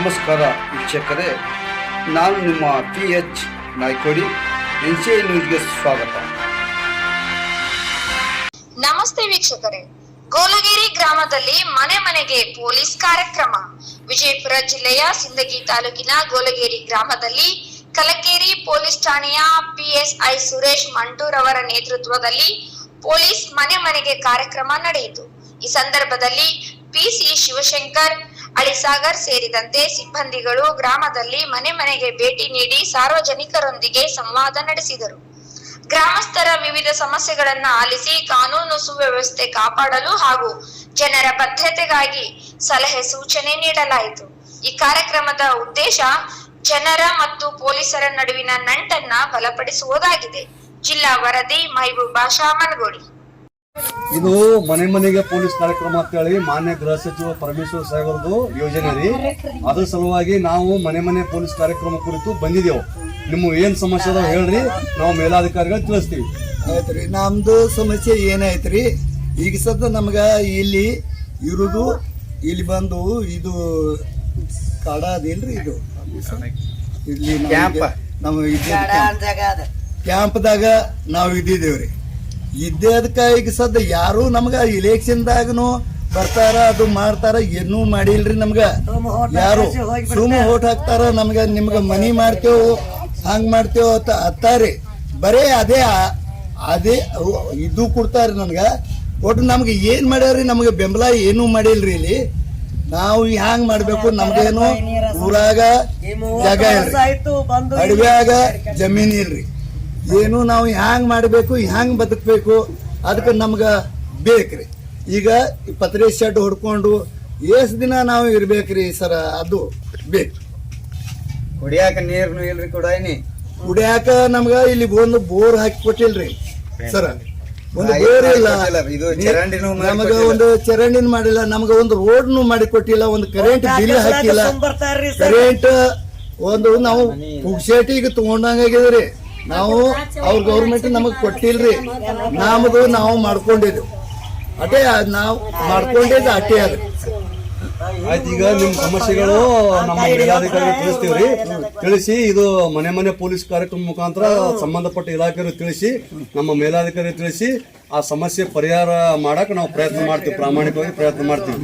ನಮಸ್ಕಾರ ವೀಕ್ಷಕರೇ, ನಾನು ನಿಮ್ಮ P H Naikodi, N C I ನ್ಯೂಸ್ಗೆ ಸ್ವಾಗತ. ನಮಸ್ತೆ ವೀಕ್ಷಕರೇ, ಗೋಲಗೇರಿ ಗ್ರಾಮದಲ್ಲಿ ಮನೆ ಮನೆಗೆ ಪೊಲೀಸ್ ಕಾರ್ಯಕ್ರಮ. ವಿಜಯಪುರ ಜಿಲ್ಲೆಯ ಸಿಂದಗಿ ತಾಲೂಕಿನ ಗೋಲಗೇರಿ ಗ್ರಾಮದಲ್ಲಿ ಕಲಕೇರಿ ಪೊಲೀಸ್ ಠಾಣೆಯ ಪಿಎಸ್ಐ ಸುರೇಶ್ ಮಂಟೂರ್ ಅವರ ನೇತೃತ್ವದಲ್ಲಿ ಪೊಲೀಸ್ ಮನೆ ಮನೆಗೆ ಕಾರ್ಯಕ್ರಮ ನಡೆಯಿತು. ಈ ಸಂದರ್ಭದಲ್ಲಿ ಪಿಸಿ ಶಿವಶಂಕರ್ ಅಳಿಸಾಗರ್ ಸೇರಿದಂತೆ ಸಿಬ್ಬಂದಿಗಳು ಗ್ರಾಮದಲ್ಲಿ ಮನೆ ಮನೆಗೆ ಭೇಟಿ ನೀಡಿ ಸಾರ್ವಜನಿಕರೊಂದಿಗೆ ಸಂವಾದ ನಡೆಸಿದರು. ಗ್ರಾಮಸ್ಥರ ವಿವಿಧ ಸಮಸ್ಯೆಗಳನ್ನ ಆಲಿಸಿ ಕಾನೂನು ಸುವ್ಯವಸ್ಥೆ ಕಾಪಾಡಲು ಹಾಗೂ ಜನರ ಬದ್ಧತೆಗಾಗಿ ಸಲಹೆ ಸೂಚನೆ ನೀಡಲಾಯಿತು. ಈ ಕಾರ್ಯಕ್ರಮದ ಉದ್ದೇಶ ಜನರ ಮತ್ತು ಪೊಲೀಸರ ನಡುವಿನ ನಂಟನ್ನ ಬಲಪಡಿಸುವುದಾಗಿದೆ. ಜಿಲ್ಲಾ ವರದಿ ಮೈಬೂಬಾ ಶಾ ಮನಗೋಡಿ ಇದು ಮನೆ ಮನೆಗೆ ಪೊಲೀಸ್ ಕಾರ್ಯಕ್ರಮ ಅಂತ ಹೇಳಿ ಮಾನ್ಯ ಗೃಹ ಸಚಿವ ಪರಮೇಶ್ವರ್ ಸಾಹೇಬರದು ಯೋಜನೆ ರೀ. ಅದ್ರ ಸಲುವಾಗಿ ನಾವು ಮನೆ ಮನೆ ಪೊಲೀಸ್ ಕಾರ್ಯಕ್ರಮ ಕುರಿತು ಬಂದಿದ್ದೇವೆ. ನಿಮ್ಮ ಏನ್ ಸಮಸ್ಯೆ ಅದಾವ ಹೇಳ್ರಿ ನಾವು ಮೇಲಾಧಿಕಾರಿಗಳು ತಿಳಿಸ್ತೀವಿ. ಆಯ್ತ್ರಿ ನಮ್ದು ಸಮಸ್ಯೆ ಏನಾಯ್ತ್ರಿ ಈಗ ಸದ್ದ ನಮ್ಗ ಇಲ್ಲಿ ಇರುದು ಇಲ್ಲಿ ಬಂದು ಇದು ಕಾಡ ಇದು? ಇಲ್ಲಿ ನಮ್ಗೆ- ನಮ್ಮ ಕ್ಯಾಂಪ್ದಾಗ ನಾವು ಇದ್ದಿದ್ದೇವ್ರಿ. ಇದ್ದೇ ಅದಕ್ಕ ಈಗ ಸದ್ದ ಯಾರು ನಮ್ಗ ಇಲೆಕ್ಷನ್ದಾಗನು ಬರ್ತಾರ ಅದು ಮಾಡ್ತಾರ ಏನೂ ಮಾಡಿಲ್ರಿ ನಮ್ಗ ಯಾರು ಸುಮ್ ಓಟ್ ಹಾಕ್ತಾರ ನಮ್ಗ ನಿಮ್ಗ ಮನಿ ಮಾಡ್ತೇವು ಹಂಗ್ ಮಾಡ್ತೇವು ಅಂತ ಅತ್ತಾರಿ ಬರೇ ಅದೇ ಅದೇ ಇದು ಕೊಡ್ತಾರ ನನ್ಗ ಒಟ್ಟು ನಮ್ಗೆ ಏನ್ ಮಾಡ್ಯಾವ್ರಿ ನಮ್ಗೆ ಬೆಂಬಲ ಏನೂ ಮಾಡಿಲ್ರಿ ಇಲ್ಲಿ ನಾವು ಹ್ಯಾಂಗ್ ಮಾಡ್ಬೇಕು ನಮ್ಗೇನು ಊರಾಗ ಜಾಗ ಇಲ್ರಿ ಅಡವ್ಯಾಗ ಜಮೀನ್ ಇಲ್ರಿ ಏನು ನಾವು ಹ್ಯಾಂಗ್ ಮಾಡಬೇಕು ಹ್ಯಾಂಗ್ ಬದುಕಬೇಕು ಅದಕ್ಕೆ ನಮ್ಗ ಬೇಕ್ರಿ. ಈಗ ಈ ಪತ್ರೆ ಶೆಡ್ ಹೊಡ್ಕೊಂಡು ಎಷ್ಟು ದಿನ ನಾವು ಇರ್ಬೇಕ್ರಿ ಸರ ಅದು ಬೇಕು. ಕುಡಿಯಾಕ ನೀರ್ನು ಇಲ್ರಿ ಕೂಡ ಕುಡಿಯಾಕ ನಮ್ಗ ಇಲ್ಲಿ ಒಂದು ಬೋರ್ ಹಾಕಿ ಕೊಟ್ಟಿಲ್ರಿ ಸರ. ಒಂದು ಬೋರ್ ಇಲ್ಲ. ನಮಗ ಒಂದು ಚರಂಡಿನ ಮಾಡಿಲ್ಲ ನಮ್ಗ ಒಂದು ರೋಡ್ನು ಮಾಡಿ ಕೊಟ್ಟಿಲ್ಲ ಒಂದು ಕರೆಂಟ್ ಬಿಲ್ ಹಾಕಿಲ್ಲ ಕರೆಂಟ್ ಒಂದು ನಾವು ಪುಗ್ಸೇಟಿಗೆ ತಗೊಂಡಂಗಾಗಿದ್ರಿ ನಾವು ಅವ್ರ ಗೌರ್ಮೆಂಟ್ ನಮಗ್ ಕೊಟ್ಟಿಲ್ರಿ. ನಮ್ದು ನಾವು ಮಾಡ್ಕೊಂಡಿದ್ದು. ಅಟೇ ನಾವು ಮಾಡ್ಕೊಂಡಿದ್ದು ಅಟೇ ಅದು ಆಯ್ತು ಈಗ ನಿಮ್ ಸಮಸ್ಯೆಗಳು ನಮ್ಮ ಮೇಲಾಧಿಕಾರಿ ತಿಳಿಸ್ತೀವ್ರಿ. ತಿಳಿಸಿ ಇದು ಮನೆ ಮನೆ ಪೊಲೀಸ್ ಕಾರ್ಯಕ್ರಮ ಮುಖಾಂತರ ಸಂಬಂಧಪಟ್ಟ ಇಲಾಖೆಯವರು ತಿಳಿಸಿ ನಮ್ಮ ಮೇಲಾಧಿಕಾರಿ ತಿಳಿಸಿ ಆ ಸಮಸ್ಯೆ ಪರಿಹಾರ ಮಾಡಕ್ ನಾವು ಪ್ರಯತ್ನ ಮಾಡ್ತೀವಿ ಪ್ರಾಮಾಣಿಕವಾಗಿ ಪ್ರಯತ್ನ ಮಾಡ್ತೀವಿ.